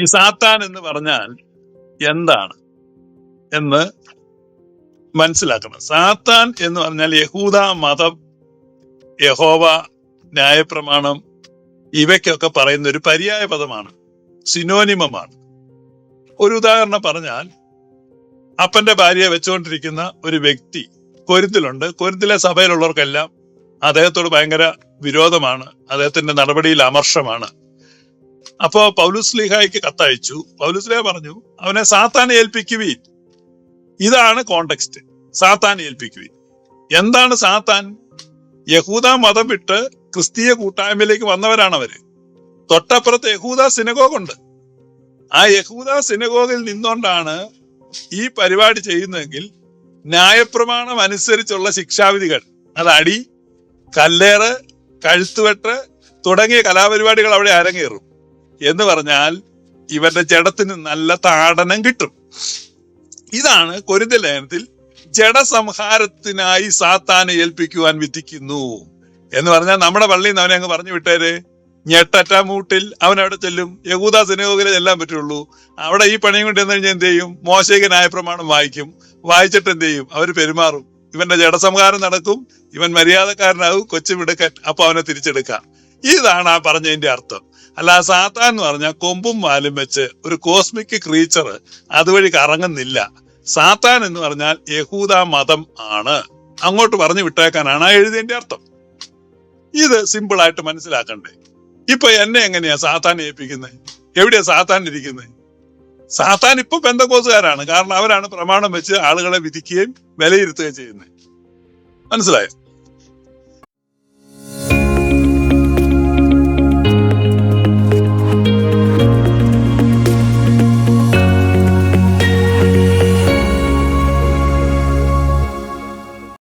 ഈ സാത്താൻ എന്ന് പറഞ്ഞാൽ എന്താണ് എന്ന് മനസ്സിലാക്കണം. സാത്താൻ എന്ന് പറഞ്ഞാൽ യഹൂദ മതം യഹോവ ന്യായപ്രമാണം ഇവയ്ക്കൊക്കെ പറയുന്ന ഒരു പര്യായ പദമാണ്. സിനോനിമമാണ്. ഒരു ഉദാഹരണം പറഞ്ഞാൽ അപ്പന്റെ ഭാര്യയെ വെച്ചുകൊണ്ടിരിക്കുന്ന ഒരു വ്യക്തി കൊരുത്തിലുണ്ട് കൊരുത്തിലെ സഭയിലുള്ളവർക്കെല്ലാം അദ്ദേഹത്തോട് ഭയങ്കര വിരോധമാണ്. അദ്ദേഹത്തിന്റെ നടപടിയിൽ അമർഷമാണ്. അപ്പോ പൗലൂസ് ലീഹായ്ക്ക് കത്തയച്ചു. പൗലൂസ് ലീഹ പറഞ്ഞു അവനെ സാത്താൻ ഏൽപ്പിക്കുവീൻ. ഇതാണ് കോണ്ടെക്സ്റ്റ് സാത്താൻ ഏൽപ്പിക്കുവീൻ. എന്താണ് സാത്താൻ? യഹൂദ മതം വിട്ട് ക്രിസ്തീയ കൂട്ടായ്മയിലേക്ക് വന്നവരാണ് അവർ. തൊട്ടപ്പുറത്ത് യഹൂദ സിനഗോഗുണ്ട് ആ യഹൂദ സിനഗോഗിൽ നിന്നുകൊണ്ടാണ് ഈ പരിപാടി ചെയ്യുന്നതെങ്കിൽ ന്യായപ്രമാണം അനുസരിച്ചുള്ള ശിക്ഷാവിധികൾ അത് അടി കല്ലേറ് കഴുത്തുവെട്ട് തുടങ്ങിയ കലാപരിപാടികൾ അവിടെ അരങ്ങേറും. എന്ന് പറഞ്ഞാൽ ഇവരുടെ ജഡത്തിന് നല്ല താടനം കിട്ടും. ഇതാണ് കൊരിന്ത ലേഖനത്തിൽ ജഡസംഹാരത്തിനായി സാത്താനെ ഏൽപ്പിക്കുവാൻ വിധിക്കുന്നു. എന്ന് പറഞ്ഞാൽ നമ്മുടെ പള്ളിയിൽ നിന്ന് അവനെ അങ്ങ് പറഞ്ഞു വിട്ടേര്. ഞെട്ടറ്റ മൂട്ടിൽ അവൻ അവിടെ ചെല്ലും. യഹൂദ സിനഗോഗിലെ ചെല്ലാൻ പറ്റുള്ളൂ. അവിടെ ഈ പണിയും കൊണ്ട് എന്ന് കഴിഞ്ഞാൽ എന്ത് ചെയ്യും? മോശകനായ പ്രമാണം വായിക്കും. വായിച്ചിട്ട് എന്ത് ചെയ്യും? അവർ പെരുമാറും. ഇവന്റെ ജഡസംഹാരം നടക്കും. ഇവൻ മര്യാദക്കാരനാകും. കൊച്ചു മിടുക്കൻ. അപ്പൊ അവനെ തിരിച്ചെടുക്കാം. ഇതാണ് ആ പറഞ്ഞതിന്റെ അർത്ഥം. അല്ല സാത്താൻ എന്ന് പറഞ്ഞാൽ കൊമ്പും വാലും വെച്ച് ഒരു കോസ്മിക് ക്രീച്ചർ അതുവഴി കറങ്ങുന്നില്ല. സാത്താൻ എന്ന് പറഞ്ഞാൽ യഹൂദ മതം ആണ്. അങ്ങോട്ട് പറഞ്ഞു വിട്ടേക്കാനാണ് ആ എഴുതിയതിന്റെ അർത്ഥം. ഇത് സിമ്പിൾ ആയിട്ട് മനസ്സിലാക്കണ്ടേ. ഇപ്പൊ എന്നെ എങ്ങനെയാ സാത്താൻ ഏൽപ്പിക്കുന്നത് എവിടെയാ സാത്താൻ ഇരിക്കുന്നത് സാത്താൻ ഇപ്പൊ ബന്ധക്കോസുകാരാണ് കാരണം അവരാണ് പ്രമാണം വെച്ച് ആളുകളെ വിധിക്കുകയും വിലയിരുത്തുകയും ചെയ്യുന്നത് മനസ്സിലായോ?